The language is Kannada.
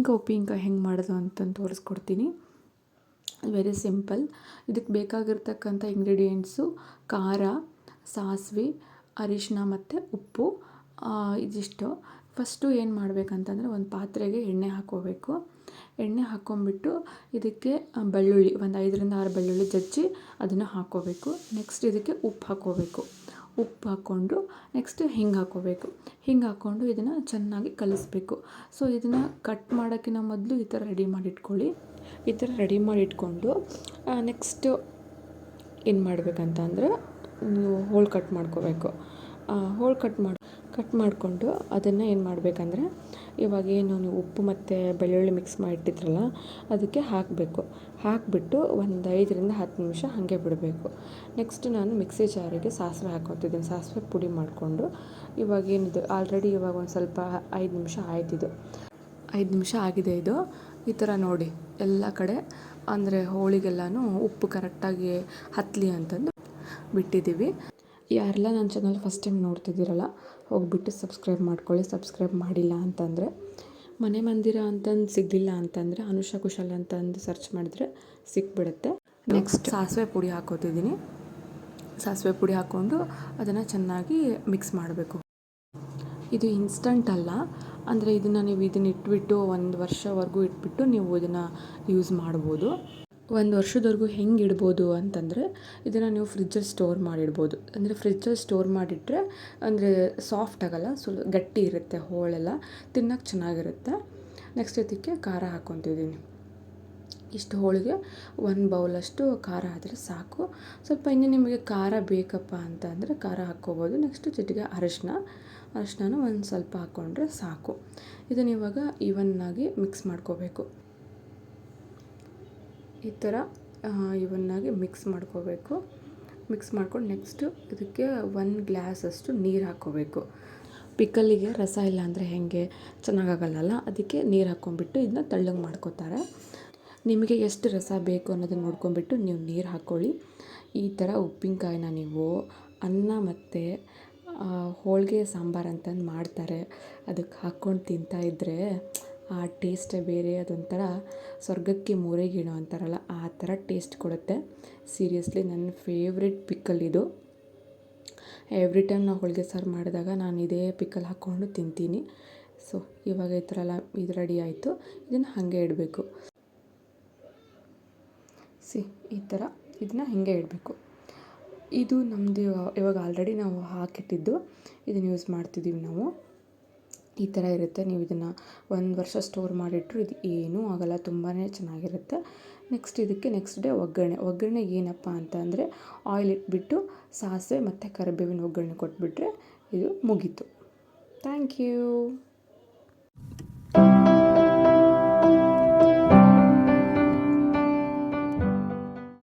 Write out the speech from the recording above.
ಮಾವಿನಕಾಯಿ ಉಪ್ಪಿನಕಾಯಿ ಹೆಂಗೆ ಮಾಡೋದು ಅಂತಂದು ತೋರಿಸ್ಕೊಡ್ತೀನಿ. ವೆರಿ ಸಿಂಪಲ್ ಇದಕ್ಕೆ ಬೇಕಾಗಿರ್ತಕ್ಕಂಥ ಇಂಗ್ರೀಡಿಯೆಂಟ್ಸು ಖಾರ, ಸಾಸಿವೆ ಅರಿಶಿನ ಮತ್ತು ಉಪ್ಪು ಇದಿಷ್ಟು. ಫಸ್ಟು ಏನು ಮಾಡಬೇಕಂತಂದ್ರೆ ಒಂದು ಪಾತ್ರೆಗೆ ಎಣ್ಣೆ ಹಾಕ್ಕೋಬೇಕು. ಎಣ್ಣೆ ಹಾಕ್ಕೊಂಬಿಟ್ಟು ಇದಕ್ಕೆ ಬೆಳ್ಳುಳ್ಳಿ, ಒಂದು ಐದರಿಂದ ಆರು ಬೆಳ್ಳುಳ್ಳಿ ಜಜ್ಜಿ ಅದನ್ನು ಹಾಕ್ಕೋಬೇಕು. ನೆಕ್ಸ್ಟ್ ಇದಕ್ಕೆ ಉಪ್ಪು ಹಾಕ್ಕೋಬೇಕು. ಉಪ್ಪು ಹಾಕ್ಕೊಂಡು ನೆಕ್ಸ್ಟ್ ಹಿಂಗೆ ಹಾಕ್ಕೋಬೇಕು ಹಿಂಗೆ ಹಾಕ್ಕೊಂಡು ಇದನ್ನು ಚೆನ್ನಾಗಿ ಕಲಿಸ್ಬೇಕು. ಸೊ ಇದನ್ನು ಕಟ್ ಮಾಡೋಕ್ಕಿಂತ ಮೊದಲು ಈ ಥರ ರೆಡಿ ಮಾಡಿ ಇಟ್ಕೊಳ್ಳಿ ಈ ಥರ ರೆಡಿ ಮಾಡಿ ಇಟ್ಕೊಂಡು ನೆಕ್ಸ್ಟು ಏನು ಮಾಡಬೇಕಂತ ಅಂದರೆ ಹೋಳು ಕಟ್ ಮಾಡ್ಕೋಬೇಕು. ಹೋಳು ಕಟ್ ಮಾಡಿ ಕಟ್ ಮಾಡಿಕೊಂಡು ಅದನ್ನು ಏನು ಮಾಡಬೇಕಂದ್ರೆ, ಇವಾಗ ಏನು ನೀವು ಉಪ್ಪು ಮತ್ತು ಬೆಳ್ಳುಳ್ಳಿ ಮಿಕ್ಸ್ ಮಾಡಿಟ್ಟಿದ್ರಲ್ಲ ಅದಕ್ಕೆ ಹಾಕಬೇಕು. ಹಾಕಿಬಿಟ್ಟು ಒಂದು ಐದರಿಂದ ಹತ್ತು ನಿಮಿಷ ಹಾಗೆ ಬಿಡಬೇಕು. ನೆಕ್ಸ್ಟ್ ನಾನು ಮಿಕ್ಸಿ ಜಾರಿಗೆ ಸಾಸಿವೆ ಹಾಕೋತಿದ್ದೀನಿ. ಸಾಸಿವೆ ಪುಡಿ ಮಾಡಿಕೊಂಡು ಇವಾಗ ಏನಿದು ಆಲ್ರೆಡಿ ಇವಾಗ ಒಂದು ಸ್ವಲ್ಪ ಐದು ನಿಮಿಷ ಆಯ್ತಿದು. ಐದು ನಿಮಿಷ ಆಗಿದೆ ಇದು. ಈ ಥರ ನೋಡಿ, ಎಲ್ಲ ಕಡೆ ಅಂದರೆ ಹೋಳಿಗೆಲ್ಲನೂ ಉಪ್ಪು ಕರೆಕ್ಟಾಗಿ ಹತ್ತಲಿ ಅಂತಂದು ಬಿಟ್ಟಿದ್ದೀವಿ. ಯಾರೆಲ್ಲ ನನ್ನ ಚಾನಲ್ ಫಸ್ಟ್ ಟೈಮ್ ನೋಡ್ತಿದ್ದೀರಲ್ಲ, ಹೋಗಿಬಿಟ್ಟು ಸಬ್ಸ್ಕ್ರೈಬ್ ಮಾಡ್ಕೊಳ್ಳಿ. ಸಬ್ಸ್ಕ್ರೈಬ್ ಮಾಡಿಲ್ಲ ಅಂತಂದರೆ, ಮನೆ ಮಂದಿರ ಅಂತಂದು ಸಿಗಲಿಲ್ಲ ಅಂತಂದರೆ, ಅನುಷಾ ಕುಶಲ್ ಅಂತಂದು ಸರ್ಚ್ ಮಾಡಿದ್ರೆ ಸಿಕ್ಬಿಡುತ್ತೆ ನೆಕ್ಸ್ಟ್ ಸಾಸಿವೆ ಪುಡಿ ಹಾಕೋತಿದ್ದೀನಿ. ಸಾಸಿವೆ ಪುಡಿ ಹಾಕ್ಕೊಂಡು ಅದನ್ನು ಚೆನ್ನಾಗಿ ಮಿಕ್ಸ್ ಮಾಡಬೇಕು. ಇದು ಇನ್ಸ್ಟಂಟ್ ಅಲ್ಲ. ಅಂದರೆ ಇದನ್ನು ನೀವು ಇದನ್ನ ಇಟ್ಬಿಟ್ಟು ಒಂದು ವರ್ಷವರೆಗೂ ಇಟ್ಬಿಟ್ಟು ನೀವು ಇದನ್ನು ಯೂಸ್ ಮಾಡ್ಬೋದು. ಒಂದು ವರ್ಷದವರೆಗೂ ಹೆಂಗೆ ಇಡ್ಬೋದು ಅಂತಂದರೆ ಇದನ್ನು ನೀವು ಫ್ರಿಜ್ಜಲ್ಲಿ ಸ್ಟೋರ್ ಮಾಡಿಡ್ಬೋದು. ಅಂದರೆ ಫ್ರಿಜ್ಜಲ್ಲಿ ಸ್ಟೋರ್ ಮಾಡಿಟ್ಟರೆ ಅಂದರೆ ಸಾಫ್ಟ್ ಆಗೋಲ್ಲ, ಸ್ವಲ್ಪ ಗಟ್ಟಿ ಇರುತ್ತೆ ಹೋಳೆಲ್ಲ, ತಿನ್ನೋಕೆ ಚೆನ್ನಾಗಿರುತ್ತೆ. ನೆಕ್ಸ್ಟ್ ಇದಕ್ಕೆ ಖಾರ ಹಾಕ್ಕೊತಿದ್ದೀನಿ ಇಷ್ಟು ಹೋಳಿಗೆ ಒಂದು ಬೌಲಷ್ಟು ಖಾರ ಆದರೆ ಸಾಕು. ಸ್ವಲ್ಪ ಇನ್ನು ನಿಮಗೆ ಖಾರ ಬೇಕಪ್ಪ ಅಂತ ಅಂದರೆ ಖಾರ ಹಾಕ್ಕೋಬೋದು. ನೆಕ್ಸ್ಟ್ ಜೊತೆಗೆ ಅರಶಿನ. ಅರಶಿನ ಒಂದು ಸ್ವಲ್ಪ ಹಾಕ್ಕೊಂಡ್ರೆ ಸಾಕು. ಇದನ್ನು ಇವಾಗ ಈವನ್ನಾಗಿ ಮಿಕ್ಸ್ ಮಾಡ್ಕೋಬೇಕು. ಈ ಥರ ಇವನ್ನಾಗಿ ಮಿಕ್ಸ್ ಮಾಡ್ಕೋಬೇಕು. ಮಿಕ್ಸ್ ಮಾಡ್ಕೊಂಡು ನೆಕ್ಸ್ಟು ಇದಕ್ಕೆ ಒಂದು ಗ್ಲಾಸಷ್ಟು ನೀರು ಹಾಕ್ಕೋಬೇಕು. ಪಿಕಲ್ಲಿಗೆ ರಸ ಇಲ್ಲ ಅಂದರೆ ಹೇಗೆ? ಚೆನ್ನಾಗಾಗಲ್ಲ ಅದಕ್ಕೆ ನೀರು ಹಾಕ್ಕೊಂಬಿಟ್ಟು ಇದನ್ನ ತಳ್ಳಂಗೆ ಮಾಡ್ಕೋತಾರೆ. ನಿಮಗೆ ಎಷ್ಟು ರಸ ಬೇಕು ಅನ್ನೋದನ್ನು ನೋಡ್ಕೊಂಬಿಟ್ಟು ನೀವು ನೀರು ಹಾಕ್ಕೊಳ್ಳಿ. ಈ ಥರ ಉಪ್ಪಿನಕಾಯಿನ ನೀವು ಅನ್ನ ಮತ್ತು ಹೋಳಿಗೆ ಸಾಂಬಾರು ಅಂತಂದು ಮಾಡ್ತಾರೆ. ಅದಕ್ಕೆ ಹಾಕ್ಕೊಂಡು ತಿಂತಾಯಿದ್ರೆ ಆ ಟೇಸ್ಟೇ ಬೇರೆ, ಅದೊಂಥರ ಸ್ವರ್ಗಕ್ಕೆ ಮೂರೇ ಗೀಣು ಅಂತಾರಲ್ಲ ಆ ಥರ ಟೇಸ್ಟ್ ಕೊಡುತ್ತೆ. ಸೀರಿಯಸ್ಲಿ ನನ್ನ ಫೇವ್ರೆಟ್ ಪಿಕ್ಕಲ್ ಇದು. ಎವ್ರಿ ಟೈಮ್ ನಾವು ಹೋಳಿಗೆ ಸಾರು ಮಾಡಿದಾಗ ನಾನು ಇದೇ ಪಿಕ್ಕಲ್ ಹಾಕ್ಕೊಂಡು ತಿಂತೀನಿ. ಸೊ, ಇವಾಗ ಈ ಥರ ಎಲ್ಲ ಇದು ರೆಡಿ ಆಯಿತು. ಇದನ್ನು ಹಾಗೆ ಇಡಬೇಕು. ಸಿ, ಈ ಥರ ಇದನ್ನ ಹೀಗೆ ಇಡಬೇಕು. ಇದು ನಮ್ಮದು ಇವಾಗ ಆಲ್ರೆಡಿ ನಾವು ಹಾಕಿಟ್ಟಿದ್ದು. ಇದನ್ನು ಯೂಸ್ ಮಾಡ್ತಿದ್ದೀವಿ ನಾವು. ಈ ಥರ ಇರುತ್ತೆ. ನೀವು ಇದನ್ನು ಒಂದು ವರ್ಷ ಸ್ಟೋರ್ ಮಾಡಿಟ್ರು ಇದು ಏನೂ ಆಗೋಲ್ಲ ತುಂಬಾ ಚೆನ್ನಾಗಿರುತ್ತೆ. ನೆಕ್ಸ್ಟ್ ಇದಕ್ಕೆ ನೆಕ್ಸ್ಟ್ ಡೇ ಒಗ್ಗರಣೆ. ಒಗ್ಗರಣೆ ಏನಪ್ಪ ಅಂತ ಅಂದರೆ ಆಯಿಲ್ ಇಟ್ಬಿಟ್ಟು, ಸಾಸಿವೆ ಮತ್ತು ಕರಿಬೇವಿನ ಒಗ್ಗರಣೆ ಕೊಟ್ಬಿಟ್ರೆ ಇದು ಮುಗೀತು. Thank you